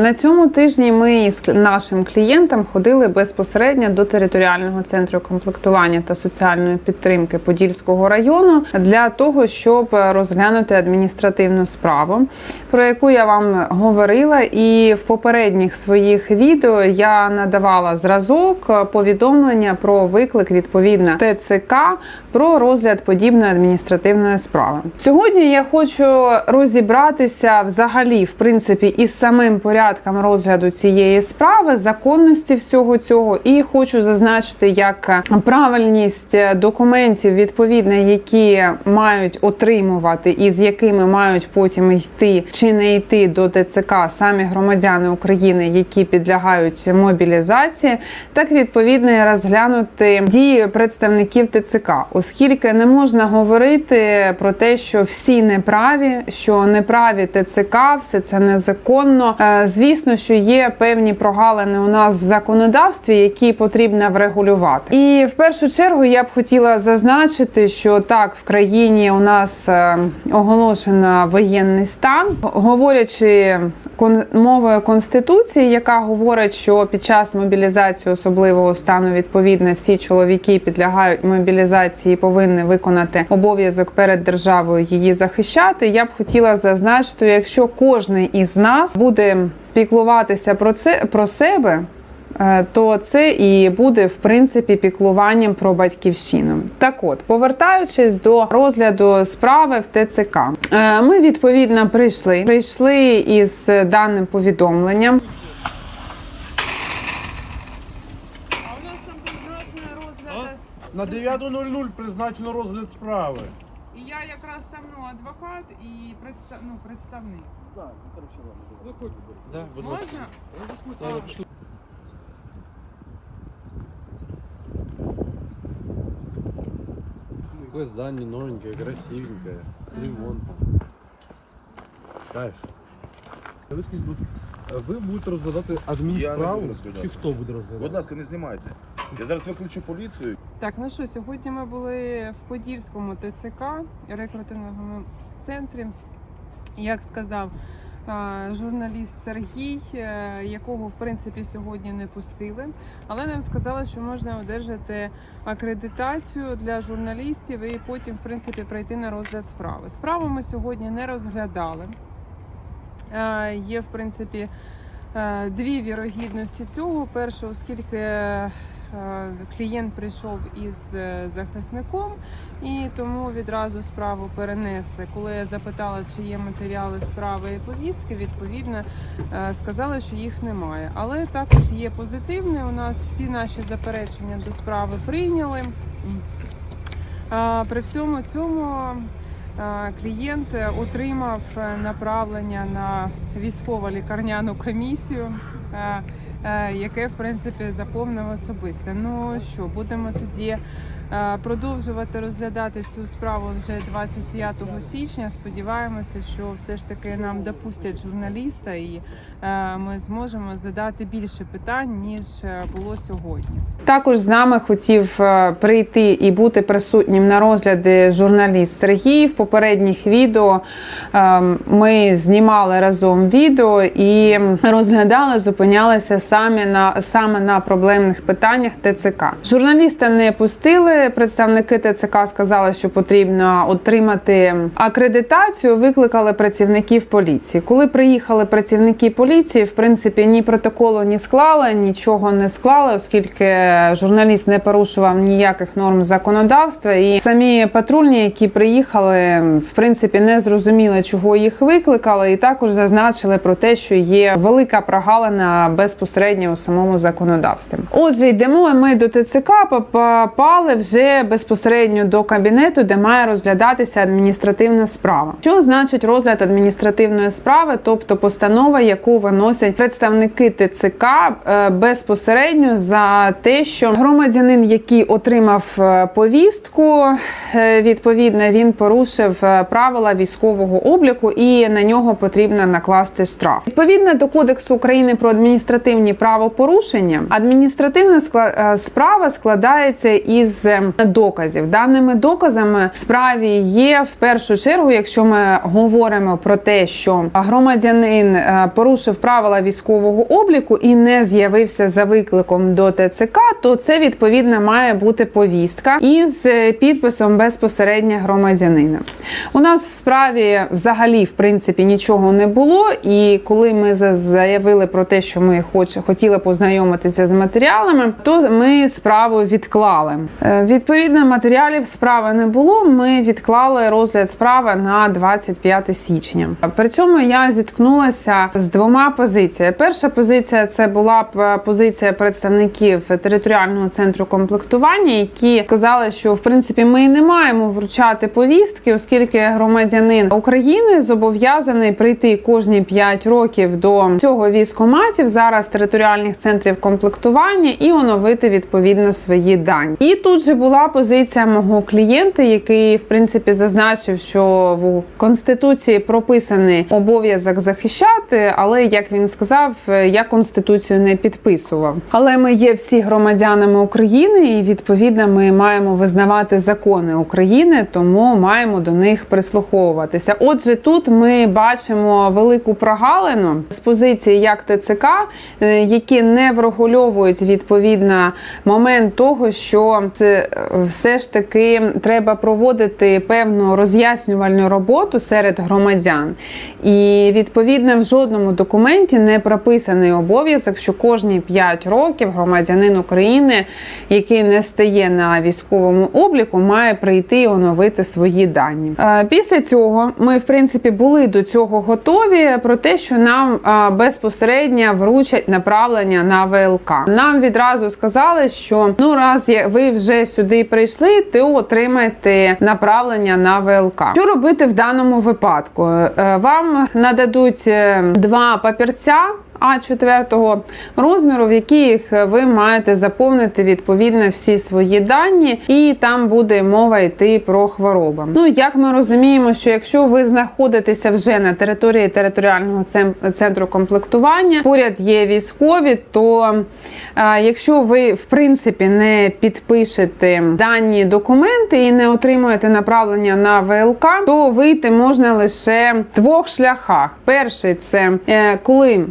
На цьому тижні ми з нашим клієнтам ходили безпосередньо до територіального центру комплектування та соціальної підтримки Подільського району для того, щоб розглянути адміністративну справу, про яку я вам говорила. І в попередніх своїх відео я надавала зразок повідомлення про виклик відповідно ТЦК про розгляд подібної адміністративної справи. Сьогодні я хочу розібратися взагалі, в принципі, із самим порядком розгляду цієї справи, законності всього цього, і хочу зазначити, як правильність документів, відповідно, які мають отримувати і з якими мають потім йти чи не йти до ТЦК самі громадяни України, які підлягають мобілізації, так відповідно і розглянути дії представників ТЦК, оскільки не можна говорити про те, що всі неправі, що неправі ТЦК, все це незаконно. Е, Звісно, що є певні прогалини у нас в законодавстві, які потрібно врегулювати. І в першу чергу я б хотіла зазначити, що так в країні у нас е, оголошено воєнний стан, говорячи мовою конституції, яка говорить, що під час мобілізації особливого стану відповідно всі чоловіки підлягають мобілізації, і повинні виконати обов'язок перед державою її захищати. Я б хотіла зазначити, якщо кожен із нас буде піклуватися про це про себе. Е, То це і буде в принципі піклуванням про батьківщину. Так от, повертаючись до розгляду справи в ТЦК, е, ми відповідно прийшли. Прийшли із даним повідомленням. А у нас там призначено розгляд. На 9.00 призначено розгляд справи. І я якраз там ну, адвокат і представ... ну, представник. Да, будь Можна? Такое здание новенькое, красивенькое, с ремонтом. Кайф. Ви скажіть, будь ласка, ви будете розглядати буду розглядати. Чи хто буде Будь розглядати? ласка, не знімайте. Я зараз викличу поліцію. Так, ну що, сьогодні ми були в Подільському ТЦК, рекрутинговому центрі. Як сказав журналіст Сергій, е, якого в принципі сьогодні не пустили, але нам сказали, що можна одержати акредитацію для журналістів і потім, в принципі, пройти на розгляд справи. Справу ми сьогодні не розглядали. Е, Є, в принципі, е, дві вірогідності цього. Перше, оскільки клієнт прийшов із е, захисником, і тому відразу справу перенесли. Коли я запитала, чи є матеріали справи і повістки, відповідно е, сказали, що їх немає. Але також є позитивне. У нас всі наші заперечення до справи прийняли. При всьому цьому е, клієнт отримав е, направлення на військово лікарняну комісію, е, е, яке в принципі заповнив особисте. Ну що, будемо тоді е, продовжувати розглядати цю справу вже 25 січня. Сподіваємося, що все ж таки нам допустять журналіста, і е, ми зможемо задати більше питань ніж е, було сьогодні. Також з нами хотів е, прийти і бути присутнім на розгляді журналіст Сергій. В попередніх відео е, ми знімали разом відео і розглядали, зупинялися саме на саме на проблемних питаннях ТЦК. Журналіста не пустили. Представники ТЦК сказали, що потрібно отримати акредитацію. Викликали працівників поліції. Коли приїхали працівники поліції, в принципі, ні протоколу не склали, нічого не склали, оскільки журналіст не порушував ніяких норм законодавства. І самі патрульні, які приїхали, в принципі, не зрозуміли, чого їх викликали, і також зазначили про те, що є велика прогалина безпосередньо у самому законодавстві. Отже, йдемо ми до ТЦК, попали вже безпосередньо до кабінету, де має розглядатися адміністративна справа. Що значить розгляд адміністративної справи, тобто постанова, яку виносять представники ТЦК е, безпосередньо за те, що громадянин, який отримав е, повістку, е, відповідно він порушив правила військового обліку, і на нього потрібно накласти штраф. Відповідно до кодексу України про адміністративні вчинені правопорушення, адміністративна е, справа складається із е, доказів. Даними доказами в справі є в першу чергу, якщо ми говоримо про те, що громадянин е, порушив правила військового обліку і не з'явився за викликом до ТЦК, то це відповідно має бути повістка із підписом безпосередньо громадянина. У нас в справі взагалі в принципі нічого не було. І коли ми заявили про те, що ми хоч хотіли познайомитися з матеріалами, то ми справу відклали. Е, Відповідно, матеріалів справи не було. Ми відклали розгляд справи на 25 січня. При цьому я зіткнулася з двома позиціями. Перша позиція це була позиція представників територіального центру комплектування, які сказали, що в принципі ми не маємо вручати повістки, оскільки громадянин України зобов'язаний прийти кожні 5 років до цього військоматів зараз територіальних центрів комплектування і оновити відповідно свої дані. І тут же була позиція мого клієнта, який в принципі зазначив, що в конституції прописаний обов'язок захищати, але як він сказав, я конституцію не підписував. Але ми є всі громадянами України, і відповідно ми маємо визнавати закони України, тому маємо до них прислуховуватися. Отже, тут ми бачимо велику прогалину з позиції як ТЦК, е, які не врегульовують відповідно момент того, що це е, все ж таки треба проводити певну роз'яснювальну роботу серед громадян. І відповідно в жодному документі не прописаний обов'язок, що кожні 5 років громадянин України, який не стає на військовому обліку, має прийти і оновити свої дані. Після цього ми, в принципі, були до цього готові про те, що нам безпосередньо вручать направлення на ВЛК. Нам відразу сказали, що ну раз ви вже сюди прийшли, то отримаєте направлення на ВЛК. Що робити в даному випадку? Е, Вам нададуть е, два папірця. А4 розміру, в яких ви маєте заповнити відповідно всі свої дані, і там буде мова йти про хвороби. Ну як ми розуміємо, що якщо ви знаходитеся вже на території територіального центру комплектування, поряд є військові, то е, якщо ви в принципі не підпишете дані документи і не отримуєте направлення на ВЛК, то вийти можна лише в двох шляхах. Перший це е, коли е,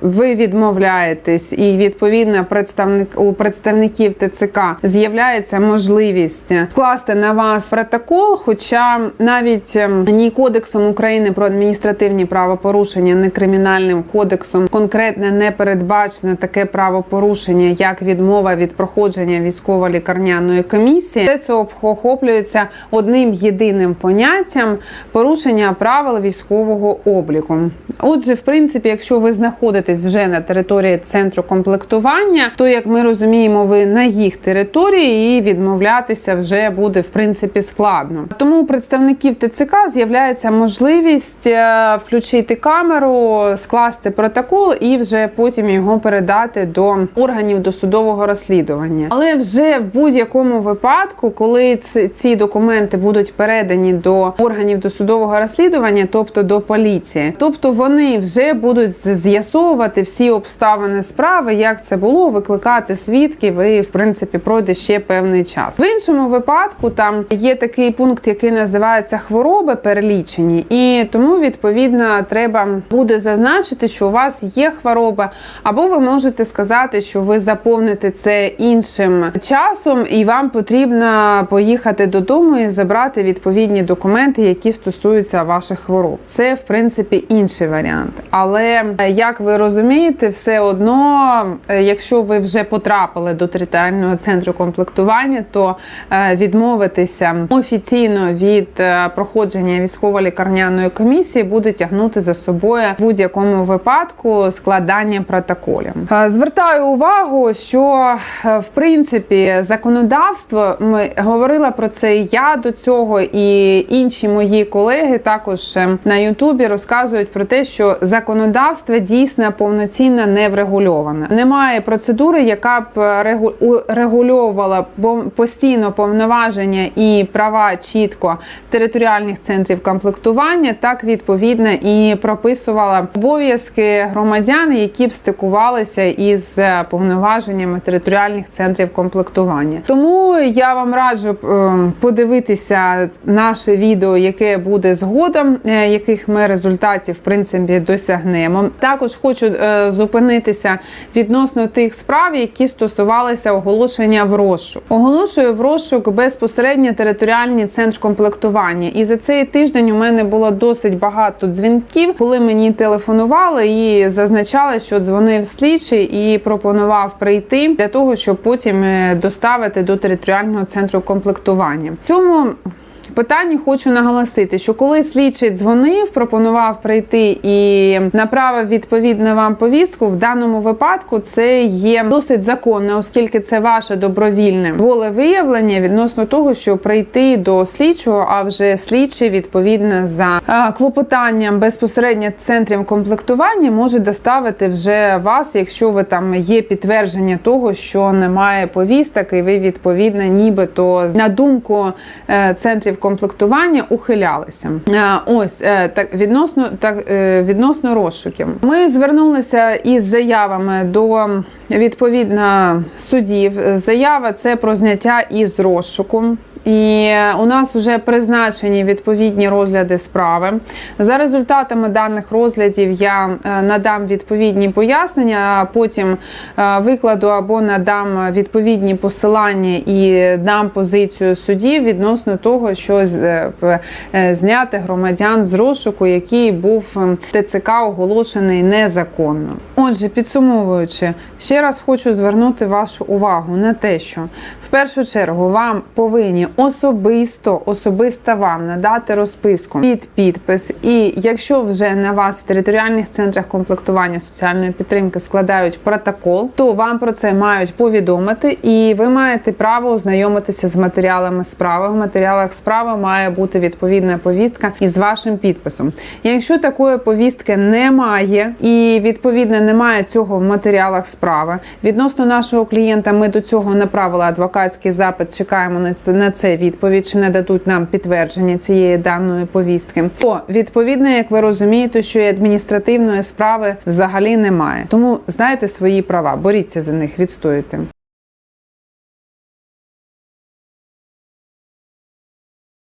ви відмовляєтесь, і відповідно представник у представників ТЦК з'являється можливість скласти на вас протокол. Хоча навіть ем, ні кодексом України про адміністративні правопорушення, ні кримінальним кодексом конкретно не передбачено таке правопорушення, як відмова від проходження військово-лікарняної комісії. Все це охоплюється одним єдиним поняттям порушення правил військового обліку. Отже, в принципі, якщо ви знаходитесь вже на території центру комплектування, то як ми розуміємо, ви на їх території і відмовлятися вже буде в принципі складно. Тому у представників ТЦК з'являється можливість е, включити камеру, скласти протокол і вже потім його передати до органів досудового розслідування. Але вже в будь-якому випадку, коли ці- документи будуть передані до органів досудового розслідування, тобто до поліції, тобто вони вже будуть з'ясовувати всі обставини справи, як це було, викликати свідків, і в принципі пройде ще певний час. В іншому випадку там є такий пункт, який називається хвороби перелічені, і тому відповідно треба буде зазначити, що у вас є хвороба, або ви можете сказати, що ви заповните це іншим часом, і вам потрібно поїхати додому і забрати відповідні документи, які стосуються ваших хвороб. Це в принципі інший варіант. Але як ви розумієте, все одно, е, якщо ви вже потрапили до територіального центру комплектування, то е, відмовитися офіційно від е, проходження військово-лікарняної комісії буде тягнути за собою в будь-якому випадку складання протоколів. Е, Звертаю увагу, що е, в принципі законодавство ми говорила про це і я до цього, і інші мої колеги також е, на Ютубі розказують про те, що законодавство законодавства дійсно повноцінно не врегульоване. Немає процедури, яка б регу- регульовувала постійно повноваження і права чітко територіальних центрів комплектування, так відповідно і прописувала обов'язки громадян, які б стикувалися із е, повноваженнями територіальних центрів комплектування. Тому я вам раджу е, подивитися наше відео, яке буде згодом, е, яких ми результатів в принципі досягнемо. Також хочу е, зупинитися відносно тих справ, які стосувалися оголошення в розшук. Оголошую в розшук безпосередньо територіальний центр комплектування. І за цей тиждень у мене було досить багато дзвінків, коли мені телефонували і зазначали, що дзвонив слідчий і пропонував прийти для того, щоб потім е, доставити до територіального центру комплектування. В цьому Питанні хочу наголосити, що коли слідчий дзвонив, пропонував прийти і направив відповідно вам повістку, в даному випадку це є досить законно, оскільки це ваше добровільне волевиявлення відносно того, що прийти до слідчого, а вже слідчий відповідно за клопотанням безпосередньо центрів комплектування може доставити вже вас, якщо ви там є підтвердження того, що немає повісток, і ви відповідно, нібито на думку е, центрів комплектування ухилялися. Е, Ось е, так відносно так е, відносно розшуків. Ми звернулися із заявами до відповідно судів. Заява це про зняття із розшуку. І у нас вже призначені відповідні розгляди справи. За результатами даних розглядів я е, надам відповідні пояснення, а потім е, викладу або надам відповідні посилання і дам позицію судів відносно того, що е, зняти громадян з розшуку, який був ТЦК оголошений незаконно. Отже, підсумовуючи, ще раз хочу звернути вашу увагу на те, що першу чергу вам повинні особисто, особисто вам надати розписку під підпис. І якщо вже на вас в територіальних центрах комплектування соціальної підтримки складають протокол, то вам про це мають повідомити, і ви маєте право ознайомитися з матеріалами справи. В матеріалах справи має бути відповідна повістка із вашим підписом. Якщо такої повістки немає і відповідно немає цього в матеріалах справи, відносно нашого клієнта ми до цього направили адвокатський запит. Чекаємо на це відповідь, чи не дадуть нам підтвердження цієї даної повістки. То відповідно, як ви розумієте, що і адміністративної справи взагалі немає. Тому знайте свої права, боріться за них, відстоюйте.